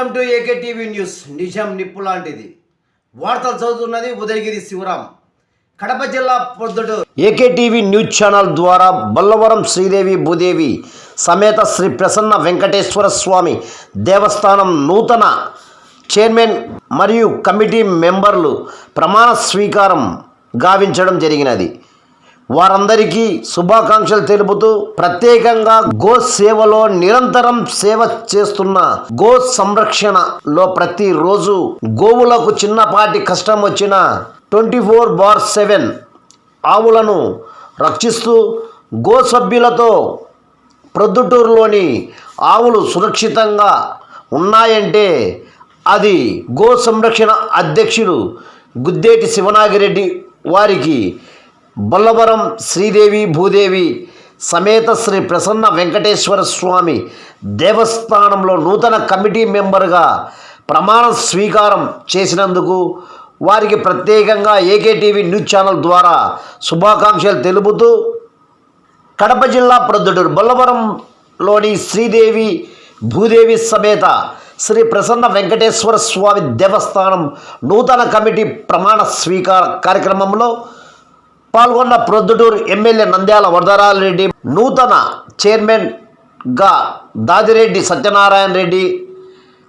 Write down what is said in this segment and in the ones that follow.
Welcome to AK TV news. నిజం నిప్పు లాంటిది. వార్తలు చదువుతున్నది ఉదయగిరి శివరాం. కడప జిల్లా పొద్దుడు ఏకే టీవీ న్యూస్ ఛానల్ ద్వారా బల్లవరం శ్రీదేవి భూదేవి సమేత శ్రీ ప్రసన్న వెంకటేశ్వర స్వామి దేవస్థానం నూతన చైర్మన్ మరియు కమిటీ మెంబర్లు ప్రమాణ స్వీకారం గావించడం జరిగినది. వారందరికీ శుభాకాంక్షలు తెలుపుతూ ప్రత్యేకంగా గో సేవలో నిరంతరం సేవ చేస్తున్న గో సంరక్షణలో ప్రతిరోజు గోవులకు చిన్నపాటి కష్టం వచ్చిన ట్వంటీ ఫోర్ బార్ సెవెన్ ఆవులను రక్షిస్తూ గో సభ్యులతో ప్రొద్దుటూరులోని ఆవులు సురక్షితంగా ఉన్నాయంటే అది గో సంరక్షణ అధ్యక్షులు గుద్దేటి శివనాగిరెడ్డి వారికి బొల్లవరం శ్రీదేవి భూదేవి సమేత శ్రీ ప్రసన్న వెంకటేశ్వర స్వామి దేవస్థానంలో నూతన కమిటీ మెంబర్గా ప్రమాణ స్వీకారం చేసినందుకు వారికి ప్రత్యేకంగా ఏకేటీవీ న్యూస్ ఛానల్ ద్వారా శుభాకాంక్షలు తెలుపుతూ కడప జిల్లా ప్రొద్దుటూరు బొల్లవరంలోని శ్రీదేవి భూదేవి సమేత శ్రీ ప్రసన్న వెంకటేశ్వర స్వామి దేవస్థానం నూతన కమిటీ ప్రమాణ స్వీకార కార్యక్రమంలో పాల్గొన్న ప్రొద్దుటూరు ఎమ్మెల్యే నంద్యాల వరదరాజరెడ్డి నూతన చైర్మన్గా దాదిరెడ్డి సత్యనారాయణ రెడ్డి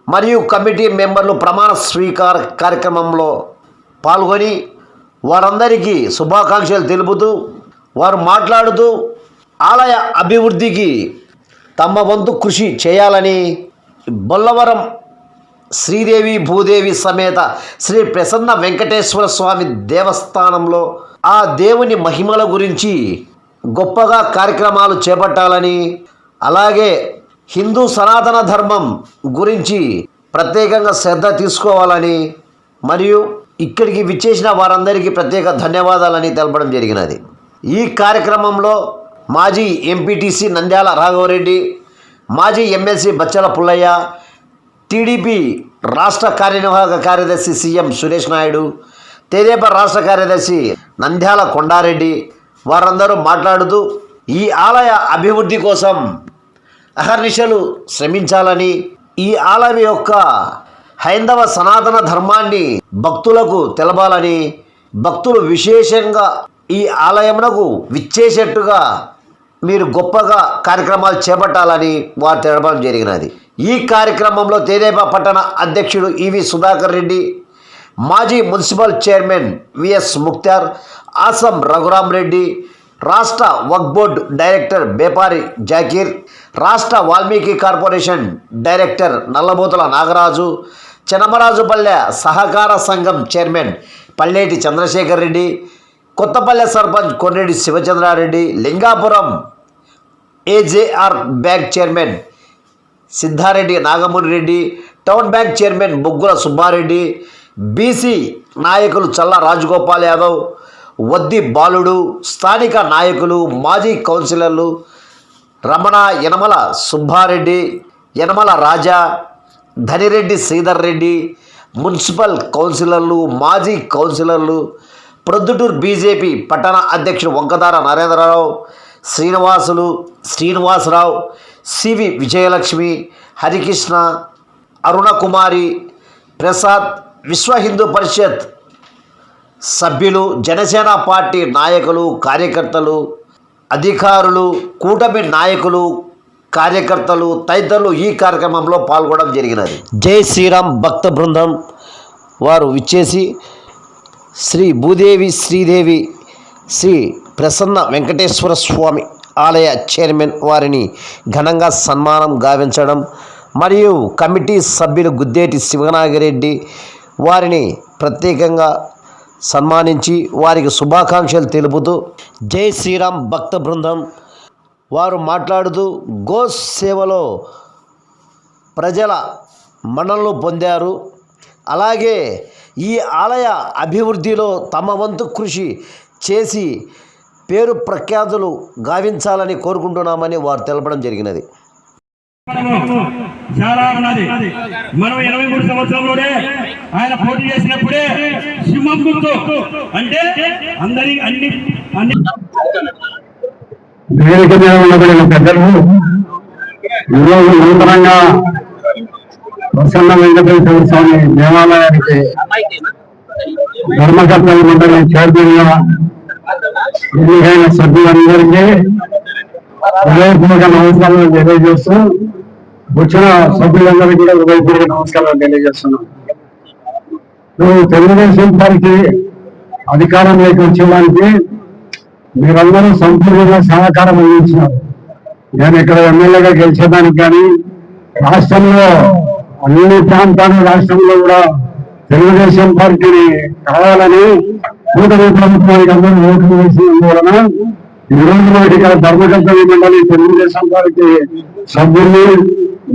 మరియు కమిటీ మెంబర్లు ప్రమాణ స్వీకార కార్యక్రమంలో పాల్గొని వారందరికీ శుభాకాంక్షలు తెలుపుతూ వారు మాట్లాడుతూ ఆలయ అభివృద్ధికి తమ వంతు కృషి చేయాలని బొల్లవరం శ్రీదేవి భూదేవి సమేత శ్రీ ప్రసన్న వెంకటేశ్వర స్వామి దేవస్థానంలో ఆ దేవుని మహిమల గురించి గొప్పగా కార్యక్రమాలు చేపట్టాలని అలాగే హిందూ సనాతన ధర్మం గురించి ప్రత్యేకంగా శ్రద్ధ తీసుకోవాలని మరియు ఇక్కడికి విచ్చేసిన వారందరికీ ప్రత్యేక ధన్యవాదాలని తెలపడం జరిగినది. ఈ కార్యక్రమంలో మాజీ ఎంపీటీసీ నంద్యాల రాఘవరెడ్డి మాజీ ఎమ్మెల్సీ బచ్చల పుల్లయ్య టీడీపీ రాష్ట్ర కార్యనిర్వాహక కార్యదర్శి సీఎం సురేష్ నాయుడు తెదేపా రాష్ట్ర కార్యదర్శి నంద్యాల కొండారెడ్డి వారందరూ మాట్లాడుతూ ఈ ఆలయ అభివృద్ధి కోసం అహర్నిశలు శ్రమించాలని ఈ ఆలయం యొక్క హైందవ సనాతన ధర్మాన్ని భక్తులకు తెలపాలని భక్తులు విశేషంగా ఈ ఆలయమునకు విచ్చేసేట్టుగా మీరు గొప్పగా కార్యక్రమాలు చేపట్టాలని వారు తెలపడం జరిగినది. ఈ కార్యక్రమంలో తేదేపా పట్టణ అధ్యక్షుడు ఈవి సుధాకర్ రెడ్డి మాజీ municipal chairman VS Mukhtar Asam Raghuram Reddy రాష్ట్ర వక్ బోర్డు డైరెక్టర్ బేపారి జాకీర్ రాష్ట్ర వాల్మీకి కార్పొరేషన్ డైరెక్టర్ నల్లబోతుల నాగరాజు చెనమరాజుపల్లె సహకార సంఘం chairman Palleti Chandrasekhar Reddy Kothapalle sarpanch Konreddy Sivachandrareddy Lingapuram AJR bank chairman Siddareddy Nagamuri Reddy town bank chairman Boggula Subbareddy BC నాయకులు చల్ల రాజగోపాల్ యాదవ్ వద్ది బాలుడు స్థానిక నాయకులు మాజీ కౌన్సిలర్లు రమణ యనమల సుబ్బారెడ్డి యనమల రాజా ధనిరెడ్డి శ్రీధర్ రెడ్డి మున్సిపల్ కౌన్సిలర్లు మాజీ కౌన్సిలర్లు ప్రొద్దుటూరు బీజేపీ పట్టణ అధ్యక్షుడు వంకదార నరేంద్రరావు శ్రీనివాసులు శ్రీనివాసరావు సివి విజయలక్ష్మి హరికృష్ణ అరుణకుమారి ప్రసాద్ విశ్వ హిందూ పరిషత్ సభ్యులు జనసేన పార్టీ నాయకులు కార్యకర్తలు అధికారులు కూటమి నాయకులు కార్యకర్తలు తదితరులు ఈ కార్యక్రమంలో పాల్గొనడం జరిగినది. జై శ్రీరామ్ భక్త బృందం వారు విచ్చేసి శ్రీ భూదేవి శ్రీదేవి శ్రీ ప్రసన్న వెంకటేశ్వర స్వామి ఆలయ చైర్మన్ వారిని ఘనంగా సన్మానం గావించడం మరియు కమిటీ సభ్యులు గుద్దేటి శివనాగిరెడ్డి వారిని ప్రత్యేకంగా సన్మానించి వారికి శుభాకాంక్షలు తెలుపుతూ జై శ్రీరామ్ భక్త బృందం. వారు మాట్లాడుతూ గో సేవలో ప్రజల మన్ననలు పొందారు. అలాగే ఈ ఆలయ అభివృద్ధిలో తమ వంతు కృషి చేసి పేరు ప్రఖ్యాతులు గావించాలని కోరుకుంటున్నామని వారు తెలపడం జరిగినది. చాలా ఉన్నది మనం ఇరవై మూడు సంవత్సరంలోనే ఆయన పోటీ చేసినప్పుడే సింహం గుర్తు. అంటే అందరి అన్ని అన్ని వేదిక మీద ఉండబడిన పెద్దలు ఈరోజు నూతనంగా ప్రసన్న వెంకటేశ్వర స్వామి దేవాలయానికి ధర్మకర్తల మండలి చైర్మన్గా ఎన్నికైన సభ్యులందరికీ హృదయపూర్వక నమస్కారాలు తెలియజేస్తూ వచ్చిన సభ్యులందరికీ కూడా హృదయపూర్వక నమస్కారాలు తెలియజేస్తున్నాను నువ్వు తెలుగుదేశం పార్టీ అధికారంలోకి వచ్చేవానికి మీరందరూ సంపూర్ణంగా సహకారం అందించినారు. నేను ఇక్కడ ఎమ్మెల్యేగా గెలిచేదానికి కానీ రాష్ట్రంలో అన్ని ప్రాంతాల రాష్ట్రంలో కూడా తెలుగుదేశం పార్టీని కావాలని కూటమి ప్రభుత్వానికి అందరూ ఓట్లు వేసినందువలన ఈ రోజు నాటి ఇక్కడ ధర్మకర్తల మండలి తెలుగుదేశం పార్టీ సభ్యుల్ని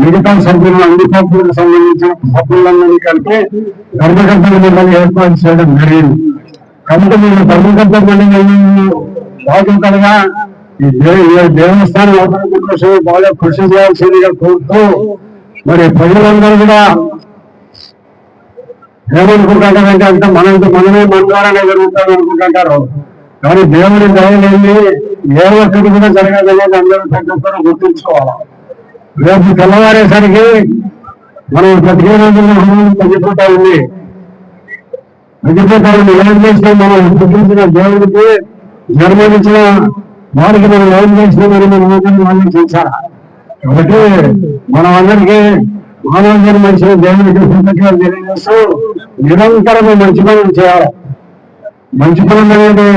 మిగతా సభ్యులు అన్ని పార్టీలకు సంబంధించిన సభ్యులందరినీ కలిపి ధర్మకర్తల మండలి ఏర్పాటు చేయడం జరిగింది. కాబట్టి మీరు ధర్మకర్తల మండలి బాధ్యతలుగా ఈ దేవస్థానం అభివృద్ధి కోసం బాగా కృషి చేయాల్సిందిగా కోరుతూ మరి ప్రజలందరూ కూడా ఏమనుకుంటారంటే అంటే మనంత మనమే మన ద్వారానే జరుగుతాం అనుకుంటుంటారు కానీ దేవుడి దయలేని ఏ ఒక్కటి కూడా జరగదనేది అందరూ ప్రతి ఒక్కరూ గుర్తుంచుకోవాలి. రేపు తెల్లవారేసరికి మనం పదిహేను రోజుల్లో హోమం తగ్గిపోతా ఉంది. తగ్గిపోతా ఉంది. ఏం చేస్తే మనం పుట్టించిన దేవుడికి జన్మనిచ్చిన వారికి మనం ఏం చేసినామని మనం అందరం వాళ్ళని చేశారా? కాబట్టి మనం అందరికీ మానవ జన్మ దేవుడికి కృతజ్ఞతలు తెలియజేస్తూ నిరంతరము మంచి పనులు చేయాలి. మంచి పనులు అనేది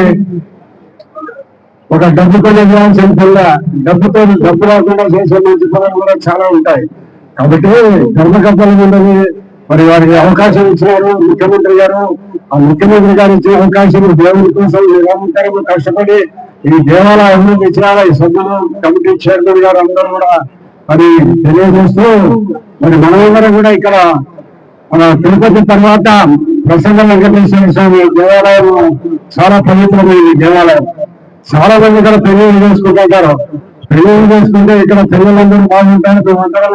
ఒక డబ్బుతో చేయాల్సిన పనుల డబ్బుతో డబ్బు రాకుండా చేసే మంచి పనులు కూడా చాలా ఉంటాయి. కాబట్టి ధర్మకర్తలు ఉన్నది మరి వారికి అవకాశం ఇచ్చినారు ముఖ్యమంత్రి గారు ఆ ముఖ్యమంత్రి గారు ఇచ్చిన అవకాశం దేవుడి కోసం నిరంతరం కష్టపడి ఈ దేవాలయ అభివృద్ధి చేయాలి ఈ సభ్యులు కమిటీ చైర్మన్ గారు అందరూ కూడా మరి తెలియజేస్తూ మరి మనమందరం కూడా ఇక్కడ మన తిరుపతి తర్వాత ప్రసన్న వెంకటేశ్వర స్వామి దేవాలయం చాలా పవిత్రమైన దేవాలయం. చాలా మంది ఇక్కడ పెళ్ళి చేసుకుంటుంటారు. పెళ్ళి చేసుకుంటే ఇక్కడ పిల్లలందరూ బాగుంటారు మేమందరం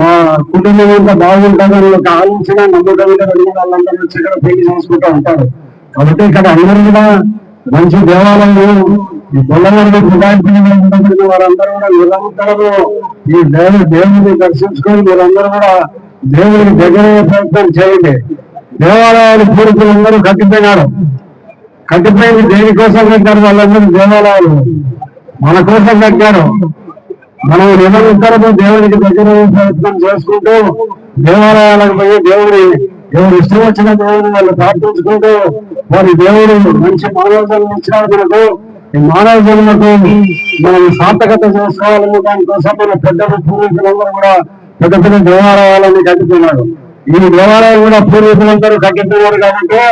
మా కుటుంబం అంతా బాగుంటుందని ఒక ఆలోచన నమ్మకం మీద వాళ్ళందరూ వచ్చి ఇక్కడ పెళ్ళి చేసుకుంటూ ఉంటారు. కాబట్టి ఇక్కడ అందరూ కూడా మంచి దేవాలయాలు ఈ బొల్లవారి గుడాయించిన వారందరూ కూడా నిరంతరము ఈ దేవ దేవుని దర్శించుకొని మీరందరూ కూడా దేవుడికి దగ్గర ప్రయత్నం చేయండి. దేవాలయాలు పూర్వీకులందరూ కట్టిపోయినారు కట్టిపోయింది దేనికోసం కట్టారు వాళ్ళందరూ దేవాలయాలు? మన కోసం కట్టారు మనం నిరంతరము దేవుడికి దగ్గర ప్రయత్నం చేసుకుంటూ దేవాలయాలకు పోయి దేవుడి ఎవరు ఇష్టం వచ్చిన దేవుడిని వాళ్ళు ప్రార్థించుకుంటూ వారి దేవుడు మంచి మానవ జన్మ ఇచ్చినాడు మనకు. ఈ మానవ జన్మకు మనం సార్థకత చేసుకోవాలని దానికోసం మన పెద్ద పూర్వీకులందరూ కూడా పెద్ద పెద్ద దేవాలయాలని కట్టిపోయినారు. ఈ దేవాలయాలు కూడా పూర్వీకులందరూ కట్టిపోయినారు కాబట్టి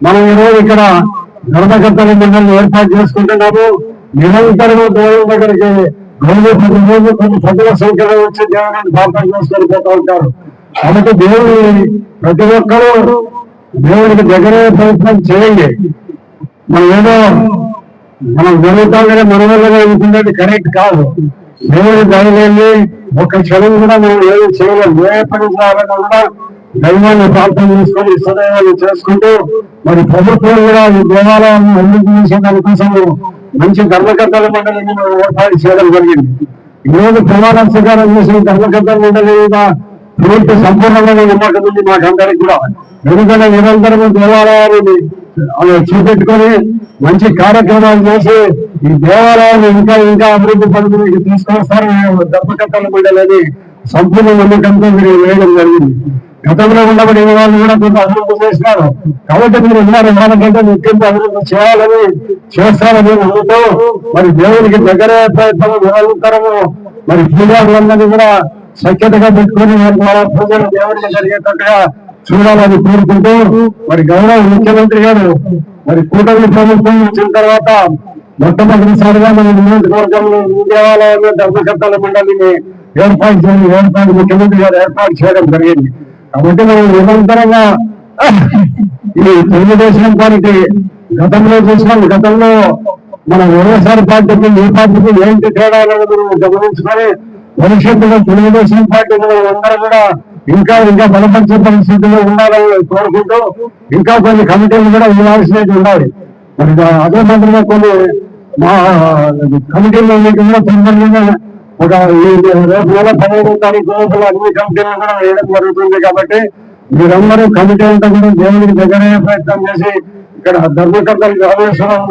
మనం ఈరోజు ఇక్కడ ధర్మకర్తల మిమ్మల్ని ఏర్పాటు చేసుకుంటున్నాము నిరంతరం దేవుని దగ్గరికి రోజు ప్రతి రోజు కొన్ని ప్రజల సంఖ్యలో వచ్చి దేవుని ప్రార్థన చేసుకొని పోతూ ఉంటారు. కాబట్టి దేవుని ప్రతి ఒక్కరూ దేవునికి దగ్గరే ప్రయత్నం చేయండి. మనం ఏదో మనం జరుగుతామని మన వల్లనే అనుకునేది కరెక్ట్ కాదు. దేవుని దయలేని ఒక క్షణం కూడా మనం ఏది చేయలేము ఏ పని చేయాలన్నా కూడా దైవాన్ని ప్రార్థన చేసుకొని ఇష్టదైవాన్ని చేసుకుంటూ మరి ప్రభుత్వం కూడా ఈ దేవాలయాన్ని అభివృద్ధి చేసే దానికోసం మంచి ధర్మకర్తల మండలిని మనం ఏర్పాటు చేయడం జరిగింది. ఈరోజు రోజు ప్రమాణ స్వీకారం చేసిన ధర్మకర్తల మండలి మీద పూర్తి సంపూర్ణమైన నమ్మకం ఉంది మాకందరికి కూడా. ఎందుకంటే నిరంతరం దేవాలయాన్ని చూపెట్టుకొని మంచి కార్యక్రమాలు చేసి ఈ దేవాలయాన్ని ఇంకా ఇంకా అభివృద్ధి పనులకి తీసుకొస్తారు ధర్మకర్తల మండలిని సంపూర్ణ నమ్మకంతో మీరు వేయడం జరిగింది. గతంలో ఉండబడి వాళ్ళు కూడా కొంత అభివృద్ధి చేసినారు. కాబట్టి మీరు ఉన్నారు మనకంటే ముఖ్యంగా అభివృద్ధి చేయాలని చేస్తారని నమ్ముతూ మరి దేవునికి దగ్గరే ప్రయత్నం నిరంతరము మరి పూజారులందరినీ కూడా సఖ్యతగా పెట్టుకుని మన పూజలు దేవుడికి జరిగేటట్టుగా చూడాలని కోరుకుంటూ మరి గౌరవ ముఖ్యమంత్రి గారు మరి కూటమి ప్రభుత్వం వచ్చిన తర్వాత మొట్టమొదటిసారిగా మన నియోజకవర్గంలో దేవాలయంలో ధర్మకర్తల మండలిని ఏర్పాటు చేయడం ఏర్పాటు ముఖ్యమంత్రి గారు ఏర్పాటు చేయడం జరిగింది. కాబట్టి మనం నిరంతరంగా ఈ తెలుగుదేశం పార్టీ గతంలో చూసినాం. గతంలో మన వైఎస్ఆర్ పార్టీకి ఈ పార్టీకి ఏంటి తేడా అనేది మనం గమనించుకొని భవిష్యత్తులో తెలుగుదేశం పార్టీ అందరూ కూడా ఇంకా ఇంకా బలపరిచే పరిస్థితుల్లో ఉండాలని కోరుకుంటూ ఇంకా కొన్ని కమిటీలు కూడా ఇవ్వాల్సినవి ఉండాలి. మరి అదే మాదిరిగా కొన్ని మా కమిటీలు కూడా తొందరగా ఒక ఈ రేపు నెల పదిహేను తారీఖు లోపల అన్ని కమిటీలను కూడా వేయడం జరుగుతుంది కాబట్టి మీరందరూ కమిటీ అంతా కూడా దేవుడికి దగ్గరయ్యే ప్రయత్నం చేసి ఇక్కడ ధర్మకర్తలు రామేశ్వరం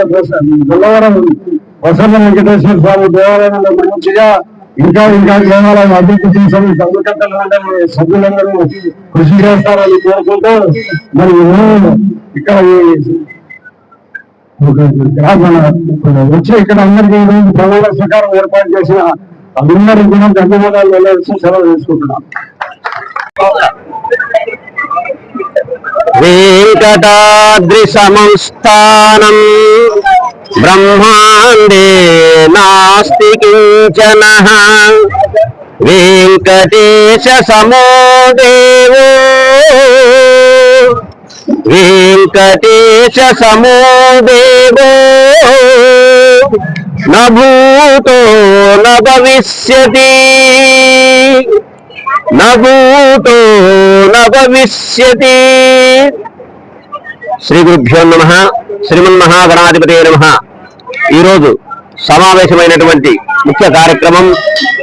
బుల్లవరం వసంత వెంకటేశ్వర స్వామి దేవాలయంలో మంచిగా ఇంకా ఇంకా దేవాలయం అభివృద్ధి చేసిన ధర్మకర్తలు సభ్యులందరూ కృషి చేస్తారని కోరుకుంటూ మరి ఇక్కడ ఈ వచ్చి ఇక్కడ అందరికీ ఈ రోజు ప్రమాణ స్వీకారం ఏర్పాటు చేసిన అందరికీ కూడా ధన్యవాదాలు వెళ్ళేసి సెలవు తీసుకుంటున్నాం వెంకటాద్రి సంస్థానం బ్రహ్మాండే నాస్తి కించన వెంకటేశ సమో దేవో వెంకటేశ సమో దేవో నభూతో న భవిష్యతి నభూతో భవిష్యతి శ్రీ గురుభ్యో నమ శ్రీమన్మహాగణాధిపతి నమ. ఈరోజు సమావేశమైనటువంటి ముఖ్య కార్యక్రమం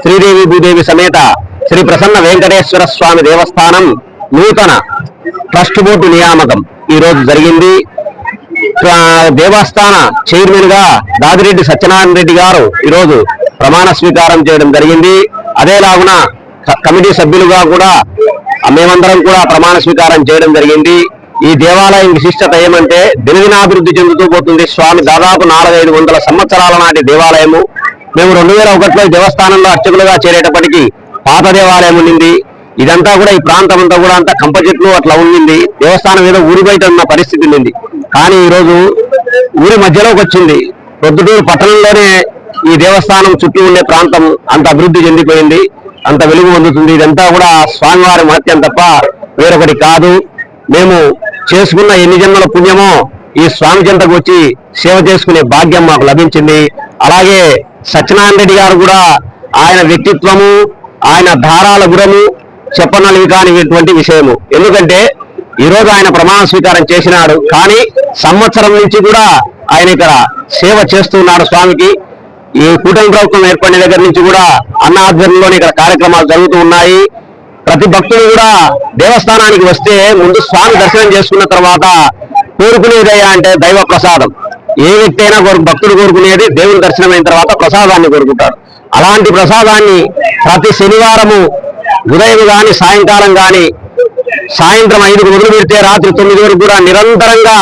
శ్రీదేవి భూదేవి సమేత శ్రీ ప్రసన్న వెంకటేశ్వర స్వామి దేవస్థానం నూతన ట్రస్ట్ బోర్డు నియామకం. ఈరోజు జరిగింది. దేవస్థాన చైర్మన్గా దాదిరెడ్డి సత్యనారాయణ రెడ్డి గారు ఈరోజు ప్రమాణ స్వీకారం చేయడం జరిగింది. అదేలాగున కమిటీ సభ్యులుగా కూడా మేమందరం కూడా ప్రమాణ స్వీకారం చేయడం జరిగింది. ఈ దేవాలయం విశిష్టత ఏమంటే దినదినాభివృద్ధి చెందుతూ పోతుంది. స్వామి దాదాపు నాలుగైదు వందల సంవత్సరాల నాటి దేవాలయము. మేము రెండు వేల ఒకటిలో దేవస్థానంలో అర్చకులుగా చేరేటప్పటికి పాత దేవాలయం ఉండింది ఇదంతా కూడా ఈ ప్రాంతం అంతా కూడా అంతా కంప చెట్లు అట్లా ఉండింది దేవస్థానం ఏదో ఊరి బయట ఉన్న పరిస్థితి ఉండింది కానీ ఈరోజు ఊరి మధ్యలోకి వచ్చింది. ప్రొద్దుటూరు పట్టణంలోనే ఈ దేవస్థానం చుట్టూ ఉండే ప్రాంతం అంత అభివృద్ధి చెందిపోయింది అంత వెలుగు పొందుతుంది. ఇదంతా కూడా స్వామివారి మహత్యం తప్ప వేరొకటి కాదు. మేము చేసుకున్న ఎన్ని జన్మల పుణ్యమో ఈ స్వామి చెంతకు వచ్చి సేవ చేసుకునే భాగ్యం మాకు లభించింది. అలాగే సత్యనారాయణ రెడ్డి గారు కూడా ఆయన వ్యక్తిత్వము ఆయన ధారాల గురము చెప్పనలివి కానిటువంటి విషయము. ఎందుకంటే ఈ రోజు ఆయన ప్రమాణ స్వీకారం చేసినాడు. కానీ సంవత్సరం నుంచి కూడా ఆయన ఇక్కడ సేవ చేస్తున్నాడు స్వామికి. ఈ కూటమి ప్రభుత్వం ఏర్పడిన దగ్గర నుంచి కూడా అన్న ఆధ్వర్యంలోనే ఇక్కడ కార్యక్రమాలు జరుగుతూ ఉన్నాయి. ప్రతి భక్తులు కూడా దేవస్థానానికి వస్తే ముందు స్వామి దర్శనం చేసుకున్న తర్వాత కోరుకునేదయ్యా అంటే దైవ ప్రసాదం. ఏ వ్యక్తి అయినా కోరు భక్తుడు కోరుకునేది దేవుని దర్శనం అయిన తర్వాత ప్రసాదాన్ని కోరుకుంటారు అలాంటి ప్రసాదాన్ని ప్రతి శనివారము ఉదయం కానీ సాయంకాలం కానీ సాయంత్రం ఐదుకు మొదలు పెడితే రాత్రి తొమ్మిది వరకు కూడా నిరంతరంగా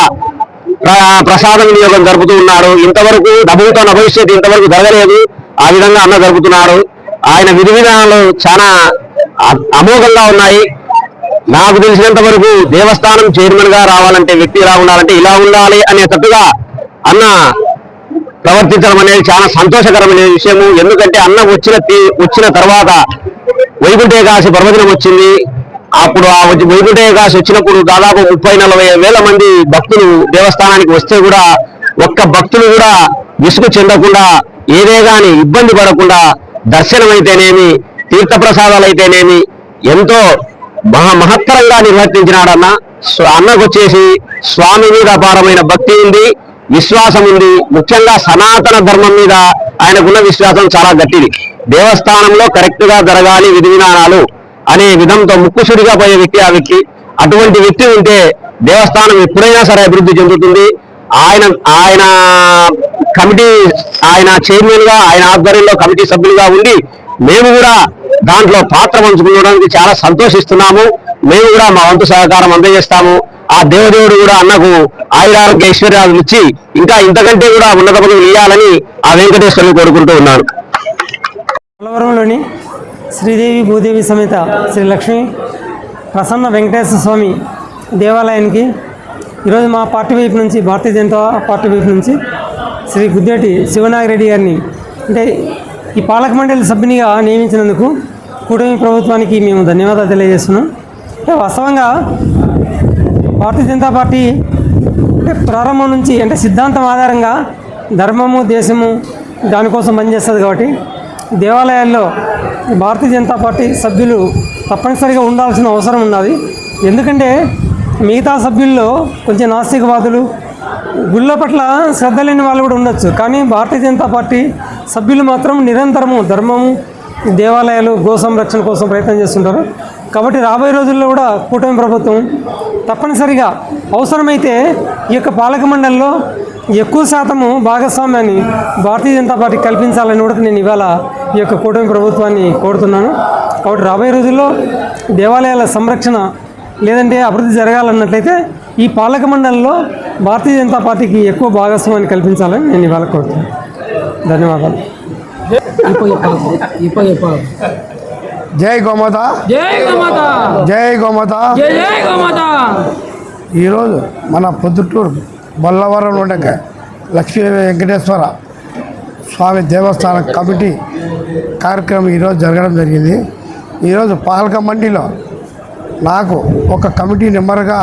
ప్రసాదం వినియోగం జరుపుతూ ఉన్నారు ఇంతవరకు డబ్బులతో భవిష్యత్తు ఇంతవరకు జరగలేదు. ఆ విధంగా అన్న జరుపుతున్నారు ఆయన విధి విధానాలు చాలా అమోఘంగా ఉన్నాయి. నాకు తెలిసినంత వరకు దేవస్థానం చైర్మన్గా రావాలంటే వ్యక్తి ఇలా ఉండాలంటే ఇలా ఉండాలి అనేటట్టుగా అన్న ప్రవర్తించడం అనేది చాలా సంతోషకరమైన విషయము. ఎందుకంటే అన్న వచ్చిన వచ్చిన తర్వాత వైకుంఠ కాశీ పర్వదినం వచ్చింది. అప్పుడు ఆ వచ్చి వైకుంఠ వచ్చినప్పుడు దాదాపు ముప్పై నలభై వేల మంది భక్తులు దేవస్థానానికి వస్తే కూడా ఒక్క భక్తులు కూడా విసుగు చెందకుండా ఏదే గాని ఇబ్బంది పడకుండా దర్శనం అయితేనేమి తీర్థప్రసాదాలు అయితేనేమి ఎంతో మహా మహత్తరంగా నిర్వర్తించినాడన్న అన్నకు వచ్చేసి స్వామి మీద అపారమైన భక్తి ఉంది విశ్వాసం ఉంది. ముఖ్యంగా సనాతన ధర్మం మీద ఆయనకున్న విశ్వాసం చాలా గట్టిది. దేవస్థానంలో కరెక్ట్గా జరగాలి విధి విధానాలు అనే విధంతో ముక్కుసుడిగా పోయే వ్యక్తి ఆ వ్యక్తి అటువంటి వ్యక్తి ఉంటే దేవస్థానం ఎప్పుడైనా సరే అభివృద్ధి చెందుతుంది. ఆయన ఆయన కమిటీ ఆయన చైర్మన్గా ఆయన ఆధ్వర్యంలో కమిటీ సభ్యులుగా ఉండి మేము కూడా దాంట్లో పాత్ర పంచుకోవడానికి చాలా సంతోషిస్తున్నాము. మేము కూడా మా వంతు సహకారం అందజేస్తాము. ఆ దేవదేవుడు కూడా అన్నకు ఆయురారోగ్య ఐశ్వర్యాలు ఇచ్చి ఇంకా ఇంతకంటే కూడా ఉన్నత పదవులు ఇవ్వాలని ఆ వెంకటేశ్వరుని కోరుకుంటూ ఉన్నాను. పోలవరంలోని శ్రీదేవి భూదేవి సమేత శ్రీ లక్ష్మి ప్రసన్న వెంకటేశ్వర స్వామి దేవాలయానికి ఈరోజు మా పార్టీ వైపు నుంచి భారతీయ జనతా పార్టీ వైపు నుంచి శ్రీ గుద్దేటి శివనాగిరెడ్డి గారిని అంటే ఈ పాలక మండలి సభ్యునిగా నియమించినందుకు కూటమి ప్రభుత్వానికి మేము ధన్యవాదాలు తెలియజేస్తున్నాం. అంటే వాస్తవంగా భారతీయ జనతా పార్టీ అంటే ప్రారంభం నుంచి అంటే సిద్ధాంతం ఆధారంగా ధర్మము దేశము దానికోసం పనిచేస్తుంది కాబట్టి దేవాలయాల్లో భారతీయ జనతా పార్టీ సభ్యులు తప్పనిసరిగా ఉండాల్సిన అవసరం ఉన్నది. ఎందుకంటే మిగతా సభ్యుల్లో కొంచెం నాస్తికవాదులు గుళ్ళ పట్ల శ్రద్ధ లేని వాళ్ళు కూడా ఉండొచ్చు. కానీ భారతీయ జనతా పార్టీ సభ్యులు మాత్రం నిరంతరము ధర్మము దేవాలయాలు గో సంరక్షణ కోసం ప్రయత్నం చేస్తుంటారు. కాబట్టి రాబోయే రోజుల్లో కూడా కూటమి ప్రభుత్వం తప్పనిసరిగా అవసరమైతే ఈ యొక్క పాలక మండలిలో ఎక్కువ శాతము భాగస్వామ్యాన్ని భారతీయ జనతా పార్టీ కల్పించాలని కూడా నేను ఇవాళ ఈ యొక్క కూటమి ప్రభుత్వాన్ని కోరుతున్నాను. కాబట్టి రాబోయే రోజుల్లో దేవాలయాల సంరక్షణ లేదంటే అభివృద్ధి జరగాలన్నట్లయితే ఈ పాలక మండలిలో భారతీయ జనతా పార్టీకి ఎక్కువ భాగస్వామ్యాన్ని కల్పించాలని నేను ఇవాళ కోరుతున్నాను. ధన్యవాదాలు. జై గోమాత. జై గోమాత. జై గోమాత. జై జై గోమాత. ఈరోజు మన పొద్దుటూరు బొల్లవరంలో ఉండే లక్ష్మీ వెంకటేశ్వర స్వామి దేవస్థానం కమిటీ కార్యక్రమం ఈరోజు జరగడం జరిగింది. ఈరోజు పాలక మండిలో నాకు ఒక కమిటీ మెంబర్గా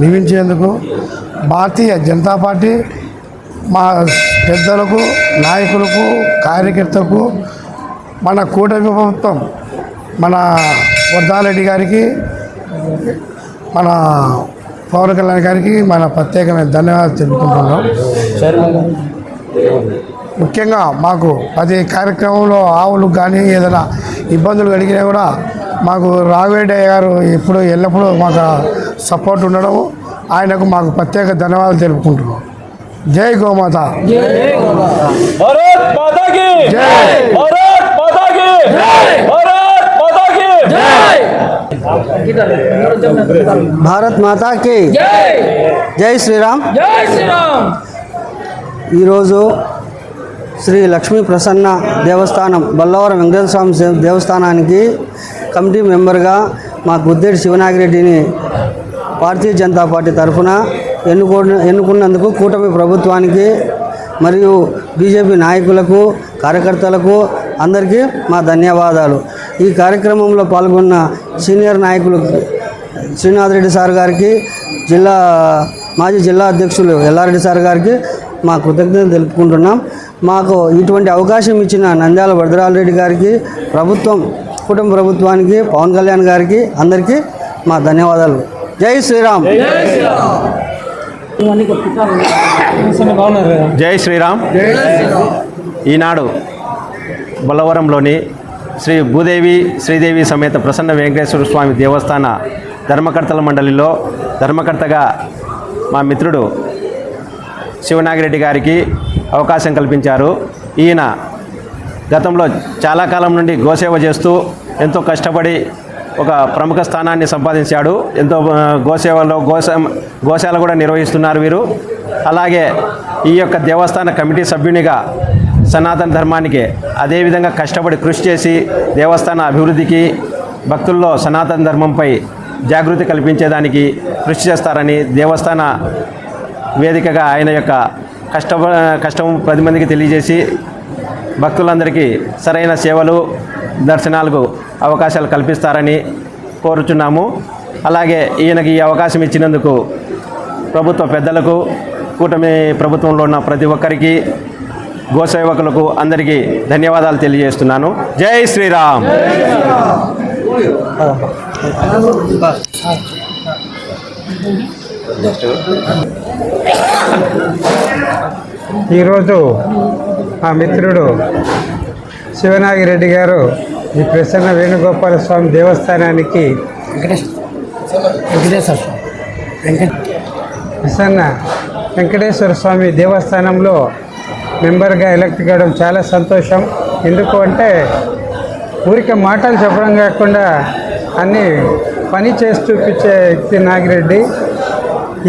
నియమించేందుకు భారతీయ జనతా పార్టీ మా పెద్దలకు నాయకులకు కార్యకర్తలకు మన కూటమి ప్రభుత్వం మన వర్ధారెడ్డి గారికి మన పవన్ కళ్యాణ్ గారికి మన ప్రత్యేకమైన ధన్యవాదాలు తెలుపుకుంటున్నాం. ముఖ్యంగా మాకు ప్రతి కార్యక్రమంలో ఆవులు కానీ ఏదైనా ఇబ్బందులు కలిగినా కూడా మాకు రాఘవేడయ్య గారు ఎప్పుడు ఎల్లప్పుడూ మాకు సపోర్ట్ ఉండడం ఆయనకు మాకు ప్రత్యేక ధన్యవాదాలు తెలుపుకుంటున్నాం. జై గోమాత. జై. భారత్ మాతా కి మాతాకి! జై. జై శ్రీరామ్! జై శ్రీరామ్. ఈరోజు శ్రీ లక్ష్మీ ప్రసన్న దేవస్థానం బల్లవరం వెంకటేశ్వర స్వామి దేవస్థానానికి కమిటీ మెంబర్గా మా గుద్దేటి శివనాగిరెడ్డిని భారతీయ జనతా పార్టీ తరఫున ఎన్నుకో ఎన్నుకున్నందుకు కూటమి ప్రభుత్వానికి మరియు బీజేపీ నాయకులకు కార్యకర్తలకు అందరికీ మా ధన్యవాదాలు. ఈ కార్యక్రమంలో పాల్గొన్న సీనియర్ నాయకులు శ్రీనాథ్ రెడ్డి సార్ గారికి జిల్లా మాజీ జిల్లా అధ్యక్షులు ఎల్లారెడ్డి సార్ గారికి మా కృతజ్ఞతలు తెలుపుకుంటున్నాం. మాకు ఇటువంటి అవకాశం ఇచ్చిన నంద్యాల వరదరాల రెడ్డి గారికి ప్రభుత్వం కుటుంబ ప్రభుత్వానికి పవన్ కళ్యాణ్ గారికి అందరికీ మా ధన్యవాదాలు. జై శ్రీరామ్. జై శ్రీరామ్. ఈనాడు బొల్లవరంలోని శ్రీ భూదేవి శ్రీదేవి సమేత ప్రసన్న వెంకటేశ్వర స్వామి దేవస్థాన ధర్మకర్తల మండలిలో ధర్మకర్తగా మా మిత్రుడు శివనాగిరెడ్డి గారికి అవకాశం కల్పించారు. ఈయన గతంలో చాలా కాలం నుండి గోసేవ చేస్తూ ఎంతో కష్టపడి ఒక ప్రముఖ స్థానాన్ని సంపాదించాడు. ఎంతో గోసేవలో గోస గోశాల కూడా నిర్వహిస్తున్నారు వీరు. అలాగే ఈ యొక్క దేవస్థాన కమిటీ సభ్యునిగా సనాతన ధర్మానికి అదేవిధంగా కష్టపడి కృషి చేసి దేవస్థాన అభివృద్ధికి భక్తుల్లో సనాతన ధర్మంపై జాగృతి కల్పించేదానికి కృషి చేస్తారని దేవస్థాన వేదికగా ఆయన యొక్క కష్ట కష్టం పది మందికి తెలియజేసి భక్తులందరికీ సరైన సేవలు దర్శనాలకు అవకాశాలు కల్పిస్తారని కోరుచున్నాము. అలాగే ఈయనకి ఈ అవకాశం ఇచ్చినందుకు ప్రభుత్వ పెద్దలకు కూటమి ప్రభుత్వంలో ఉన్న ప్రతి ఒక్కరికి గోసేవకులకు అందరికీ ధన్యవాదాలు తెలియజేస్తున్నాను. జై శ్రీరామ్! ఈరోజు మా మిత్రుడు శివనాగిరెడ్డి గారు ఈ ప్రసన్న వేణుగోపాల స్వామి దేవస్థానానికి ప్రసన్న వెంకటేశ్వర స్వామి దేవస్థానంలో మెంబర్గా ఎలక్ట్ కావడం చాలా సంతోషం. ఎందుకు అంటే ఊరికే మాటలు చెప్పడం కాకుండా అన్నీ పని చేసి చూపించే వ్యక్తి నాగిరెడ్డి.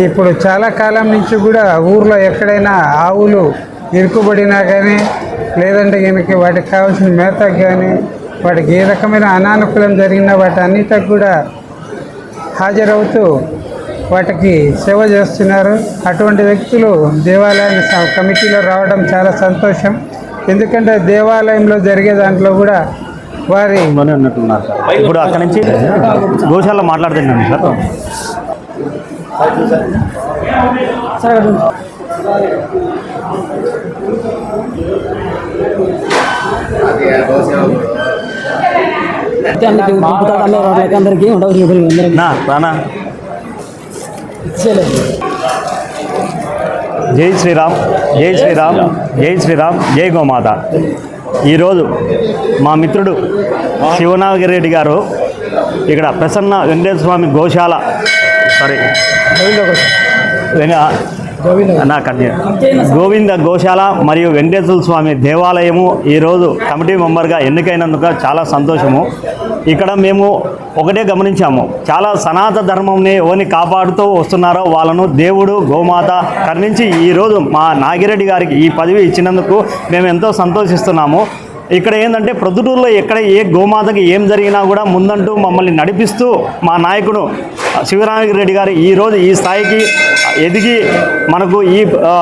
ఇప్పుడు చాలా కాలం నుంచి కూడా ఊర్లో ఎక్కడైనా ఆవులు ఇరుకుబడినా కానీ లేదంటే ఈయనకి వాటికి కావాల్సిన మేతకు కానీ వాటికి ఏ రకమైన అనానుకూలం జరిగినా వాటి అన్నిటికి కూడా హాజరవుతూ వాటికి సేవ చేస్తున్నారు. అటువంటి వ్యక్తులు దేవాలయాన్ని కమిటీలో రావడం చాలా సంతోషం. ఎందుకంటే దేవాలయంలో జరిగే దాంట్లో కూడా వారి ఉన్నట్టున్నారు ఇప్పుడు అక్కడ నుంచి గోశాల మాట్లాడుతున్నాను సార్. అందరికీ ఉండవు జై శ్రీరామ్ జై శ్రీరామ్ జై శ్రీరామ్ జై గోమాత. ఈరోజు మా మిత్రుడు శివనాగిరెడ్డి గారు ఇక్కడ ప్రసన్న వెంకటేశ్వర స్వామి గోశాల సారీ వెంక నా కన్య. గోవింద గోశాల మరియు వెంకటేశ్వర స్వామి దేవాలయము ఈరోజు కమిటీ మెంబర్గా ఎన్నికైనందుకు చాలా సంతోషము. ఇక్కడ మేము ఒకటే గమనించాము. చాలా సనాతన ధర్మంని ఎవరిని కాపాడుతూ వస్తున్నారో వాళ్ళను దేవుడు గోమాత కరుణించి ఈరోజు మా నాగిరెడ్డి గారికి ఈ పదవి ఇచ్చినందుకు మేము ఎంతో సంతోషిస్తున్నాము. ఇక్కడ ఏంటంటే ప్రొద్దుటూరులో ఎక్కడ ఏ గోమాతకి ఏం జరిగినా కూడా ముందంటూ మమ్మల్ని నడిపిస్తూ మా నాయకుడు శివరామరెడ్డి గారు ఈరోజు ఈ స్థాయికి ఎదిగి మనకు ఈ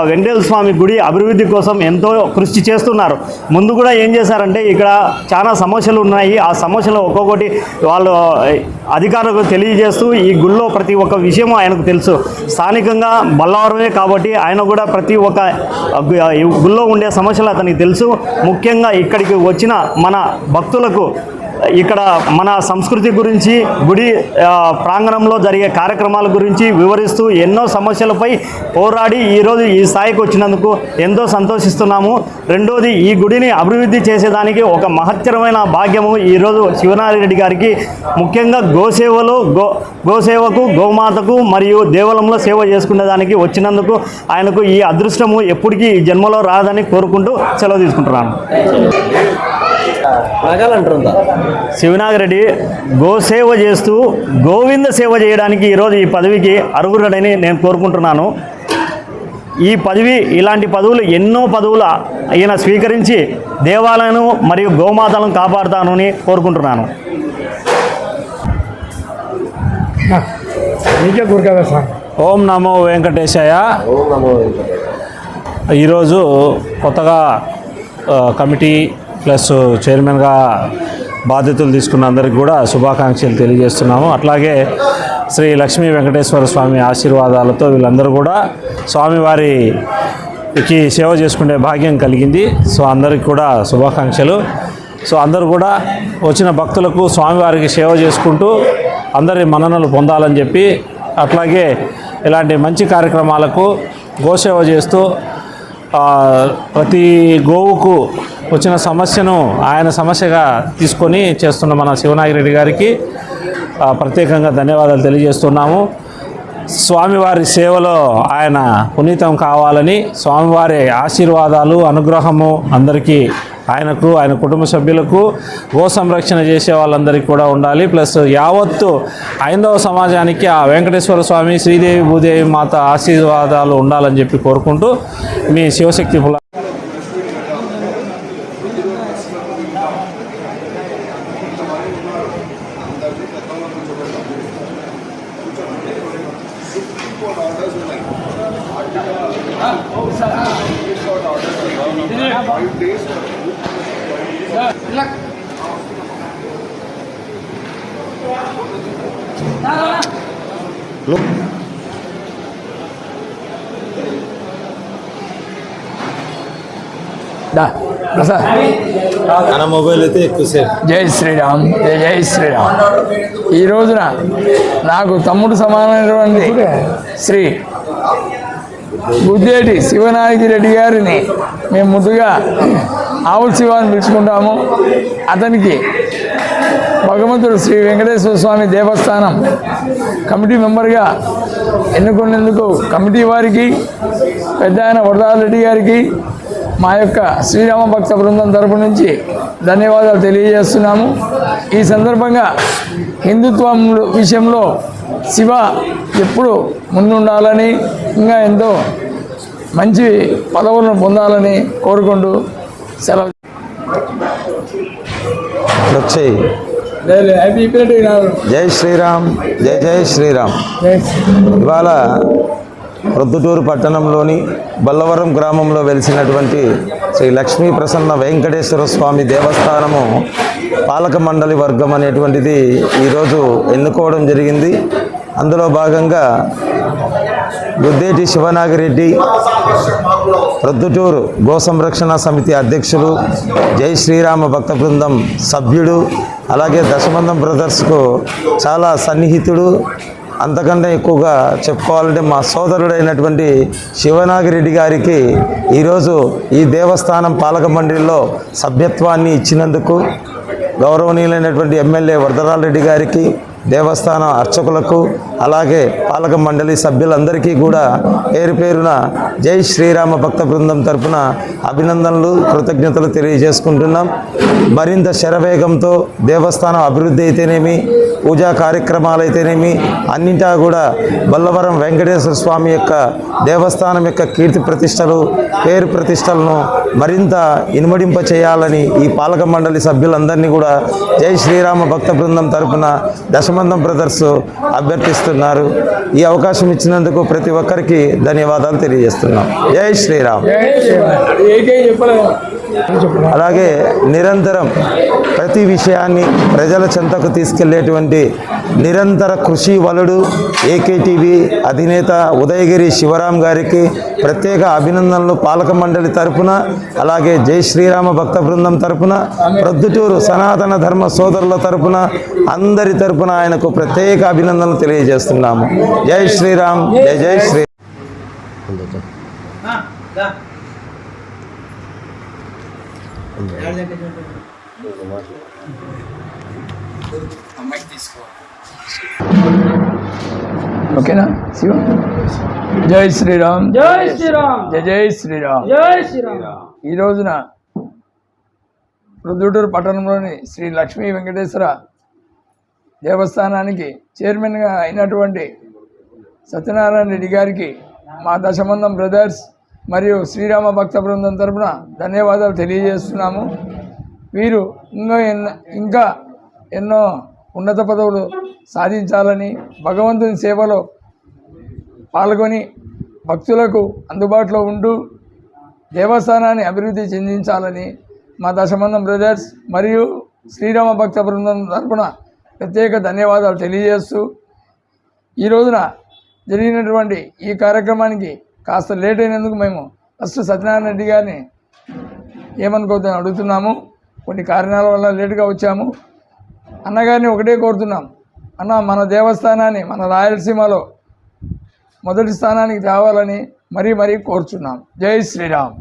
వెంకటేశ్వర స్వామి గుడి అభివృద్ధి కోసం ఎంతో కృషి చేస్తున్నారు. ముందు కూడా ఏం చేశారంటే ఇక్కడ చాలా సమస్యలు ఉన్నాయి. ఆ సమస్యలు ఒక్కొక్కటి వాళ్ళు అధికారులకు తెలియజేస్తూ ఈ గుళ్ళో ప్రతి ఒక్క విషయం ఆయనకు తెలుసు. స్థానికంగా బల్లవరమే కాబట్టి ఆయన కూడా ప్రతి ఒక్క గుళ్ళో ఉండే సమస్యలు అతనికి తెలుసు. ముఖ్యంగా ఇక్కడికి వచ్చిన మన భక్తులకు ఇక్కడ మన సంస్కృతి గురించి గుడి ప్రాంగణంలో జరిగే కార్యక్రమాల గురించి వివరిస్తూ ఎన్నో సమస్యలపై పోరాడి ఈరోజు ఈ స్థాయికి వచ్చినందుకు ఎంతో సంతోషిస్తున్నాము. రెండోది ఈ గుడిని అభివృద్ధి చేసేదానికి ఒక మహత్తరమైన భాగ్యము ఈరోజు శివనారాయణ రెడ్డి గారికి. ముఖ్యంగా గోసేవలో గో గోసేవకు గోమాతకు మరియు దేవాలయంలో సేవ చేసుకునేదానికి వచ్చినందుకు ఆయనకు ఈ అదృష్టము ఎప్పటికీ ఈ జన్మలో రాదని కోరుకుంటూ సెలవు తీసుకుంటున్నాను. శివనాగరెడ్డి గోసేవ చేస్తూ గోవింద సేవ చేయడానికి ఈరోజు ఈ పదవికి అర్హుడని నేను కోరుకుంటున్నాను. ఈ పదవి ఇలాంటి పదవులు ఎన్నో పదవులు ఈయన స్వీకరించి దేవాలయాలను మరియు గోమాతలను కాపాడుతానని కోరుకుంటున్నాను. నీకే గురికదా సార్. ఓం నమో వెంకటేశాయ. ఈరోజు కొత్తగా కమిటీ ప్లస్ చైర్మన్గా బాధ్యతలు తీసుకున్న అందరికి కూడా శుభాకాంక్షలు తెలియజేస్తున్నాము. అట్లాగే శ్రీ లక్ష్మీ వెంకటేశ్వర స్వామి ఆశీర్వాదాలతో వీళ్ళందరూ కూడా స్వామివారికి సేవ చేసుకునే భాగ్యం కలిగింది. సో అందరికి కూడా శుభాకాంక్షలు. సో అందరూ కూడా వచ్చిన భక్తులకు స్వామివారికి సేవ చేసుకుంటూ అందరి మన్ననలు పొందాలని చెప్పి అట్లాగే ఇలాంటి మంచి కార్యక్రమాలకు గోసేవ చేస్తూ ప్రతి గోవుకు వచ్చిన సమస్యను ఆయన సమస్యగా తీసుకొని చేస్తున్న మన శివనాగిరెడ్డి గారికి ప్రత్యేకంగా ధన్యవాదాలు తెలియజేస్తున్నాము. స్వామివారి సేవలో ఆయన పునీతం కావాలని స్వామివారి ఆశీర్వాదాలు అనుగ్రహము అందరికీ ఆయనకు ఆయన కుటుంబ సభ్యులకు గో సంరక్షణ చేసే వాళ్ళందరికీ కూడా ఉండాలి. ప్లస్ యావత్తు ఐందవ సమాజానికి ఆ వెంకటేశ్వర స్వామి శ్రీదేవి భూదేవి మాత ఆశీర్వాదాలు ఉండాలని చెప్పి కోరుకుంటూ మీ శివశక్తి పుల మన మొబైల్ అయితే ఎక్కువసేపు జై శ్రీరామ్ జై జై శ్రీరామ్. ఈ రోజున నాకు తమ్ముడు సమానమైనటువంటి శ్రీ బుద్ధేటి శివనాయకి రెడ్డి గారిని మేము ముందుగా ఆవుల శివ అని పిలుచుకుంటాము. అతనికి భగవంతుడు శ్రీ వెంకటేశ్వర స్వామి దేవస్థానం కమిటీ మెంబర్గా ఎన్నుకున్నందుకు కమిటీ వారికి పెద్ద ఆయన వరదారెడ్డి గారికి మా యొక్క శ్రీరామ భక్త బృందం తరపు నుంచి ధన్యవాదాలు తెలియజేస్తున్నాము. ఈ సందర్భంగా హిందుత్వం విషయంలో శివ ఎప్పుడు ముందుండాలని ఇంకా ఎంతో మంచి పదవులను పొందాలని కోరుకుంటూ సెలవు. జై శ్రీరామ్ జై జై శ్రీరామ్. ఇవాళ ప్రొద్దుటూరు పట్టణంలోని బల్లవరం గ్రామంలో వెలిసినటువంటి శ్రీ లక్ష్మీ ప్రసన్న వెంకటేశ్వర స్వామి దేవస్థానము పాలక మండలి వర్గం అనేటువంటిది ఈరోజు ఎన్నుకోవడం జరిగింది. అందులో భాగంగా గుద్దేటి శివనాగిరెడ్డి ప్రొద్దుటూరు గో సంరక్షణ సమితి అధ్యక్షులు జై శ్రీరామ భక్త బృందం సభ్యుడు అలాగే దశమందం బ్రదర్స్కు చాలా సన్నిహితుడు అంతకంటే ఎక్కువగా చెప్పుకోవాలంటే మా సోదరుడైనటువంటి శివనాగిరెడ్డి గారికి ఈరోజు ఈ దేవస్థానం పాలక మండలిలో సభ్యత్వాన్ని ఇచ్చినందుకు గౌరవనీయులైనటువంటి ఎమ్మెల్యే వరదరారెడ్డి గారికి దేవస్థాన అర్చకులకు అలాగే పాలక మండలి సభ్యులందరికీ కూడా పేరు పేరున జై శ్రీరామ భక్త బృందం తరపున అభినందనలు కృతజ్ఞతలు తెలియజేసుకుంటున్నాం. మరింత శరవేగంతో దేవస్థానం అభివృద్ధి అయితేనేమి పూజా కార్యక్రమాలు అయితేనేమి అన్నింటా కూడా బల్లవరం వెంకటేశ్వర స్వామి యొక్క దేవస్థానం యొక్క కీర్తి ప్రతిష్టలు పేరు ప్రతిష్టలను మరింత ఇనుమడింప చేయాలని ఈ పాలక మండలి సభ్యులందరినీ కూడా జై శ్రీరామ భక్త బృందం తరపున దశమందం బ్రదర్స్ అభ్యర్థిస్తున్నారు. ఈ అవకాశం ఇచ్చినందుకు ప్రతి ఒక్కరికి ధన్యవాదాలు తెలియజేస్తున్నాం. జై శ్రీరామ్. అలాగే నిరంతరం ప్రతి విషయాన్ని ప్రజల చెంతకు తీసుకెళ్ళేటువంటి నిరంతర కృషి వలుడు ఏకేటీవీ అధినేత ఉదయగిరి శివరాం గారికి ప్రత్యేక అభినందనలు పాలక మండలి తరపున అలాగే జై శ్రీరామ భక్త బృందం తరపున ప్రొద్దుటూరు సనాతన ధర్మ సోదరుల తరపున అందరి తరపున ఆయనకు ప్రత్యేక అభినందనలు తెలియజేస్తున్నాము. జై శ్రీరామ్ జై జై శ్రీ ఓకేనా? శివ? జై శ్రీరామ్. జై శ్రీరామ్. జై జై శ్రీరామ్. జై శ్రీరామ్. ఈ రోజున రుద్దుటూరు పట్టణంలోని శ్రీ లక్ష్మీ వెంకటేశ్వర దేవస్థానానికి చైర్మన్గా అయినటువంటి సత్యనారాయణ రెడ్డి గారికి మా దశమందం బ్రదర్స్ మరియు శ్రీరామ భక్త బృందం తరపున ధన్యవాదాలు తెలియజేస్తున్నాము. వీరు ఇంకా ఎన్నో ఇంకా ఎన్నో ఉన్నత పదవులు సాధించాలని భగవంతుని సేవలో పాల్గొని భక్తులకు అందుబాటులో ఉంటూ దేవస్థానాన్ని అభివృద్ధి చెందించాలని మా దశమందం బ్రదర్స్ మరియు శ్రీరామ భక్త బృందం తరపున ప్రత్యేక ధన్యవాదాలు తెలియజేస్తూ ఈ రోజున జరిగినటువంటి ఈ కార్యక్రమానికి కాస్త లేట్ అయినందుకు మేము ఫస్ట్ సత్యనారాయణ రెడ్డి గారిని ఏమనుకోవద్దని అడుగుతున్నాము. కొన్ని కారణాల వల్ల లేటుగా వచ్చాము. అన్నగారిని ఒకటే కోరుతున్నాం. అన్న మన దేవస్థానాన్ని మన రాయలసీమలో మొదటి స్థానానికి తేవాలని మరీ మరీ కోరుచున్నాం. జై శ్రీరామ్.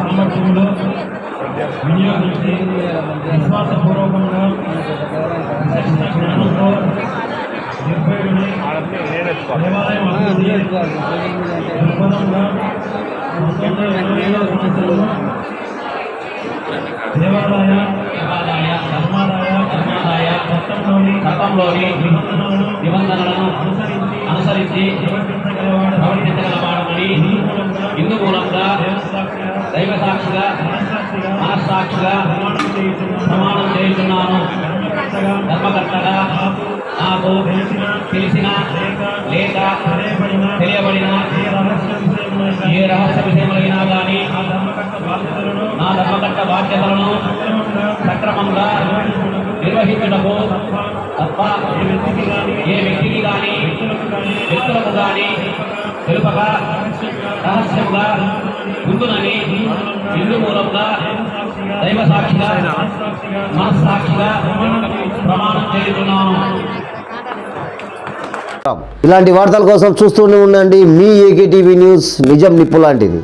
సామర్థ్యంలో వినియోగించి విశ్వాసపూర్వకంగా విశిష్ట జ్ఞానంతో నిర్భయుడై దేవాలయం అభివృద్ధి దృక్పథంగా పంతొమ్మిది వందల ఇరవై ఐదవ సంవత్సరంలో దేవాదాయ దేవాదాయ ధర్మాదాయ ధర్మాదాయ చట్టంలోని చట్టంలోని నిబంధనలను నిబంధనలను అనుసరించి అనుసరించి ప్రవర్తించగలవాడమని హిందూ మనస్సాక్షిగా మనస్సాక్షిగా ప్రమాణం చేస్తున్నాను ధర్మకర్తగా నాకు తెలిసిన లేక తెలియబడిన ఏ రహస్య విషయమైనా కానీ నా ధర్మకర్త బాధ్యతలను సక్రమంగా నిర్వహించటకు తప్ప ఏ వ్యక్తికి కానీ వ్యక్తులకు కానీ తెలుపగా రహస్యంగా ఉండునని హిందూ మూలంగా దైవ సాక్షిగా మనస్సాక్షిగా ప్రమాణం చేస్తున్నాను ఇలాంటి వార్తల కోసం చూస్తూనే ఉండండి. మీ ఏకే టీవీ న్యూస్ నిజం నిప్పు లాంటిది.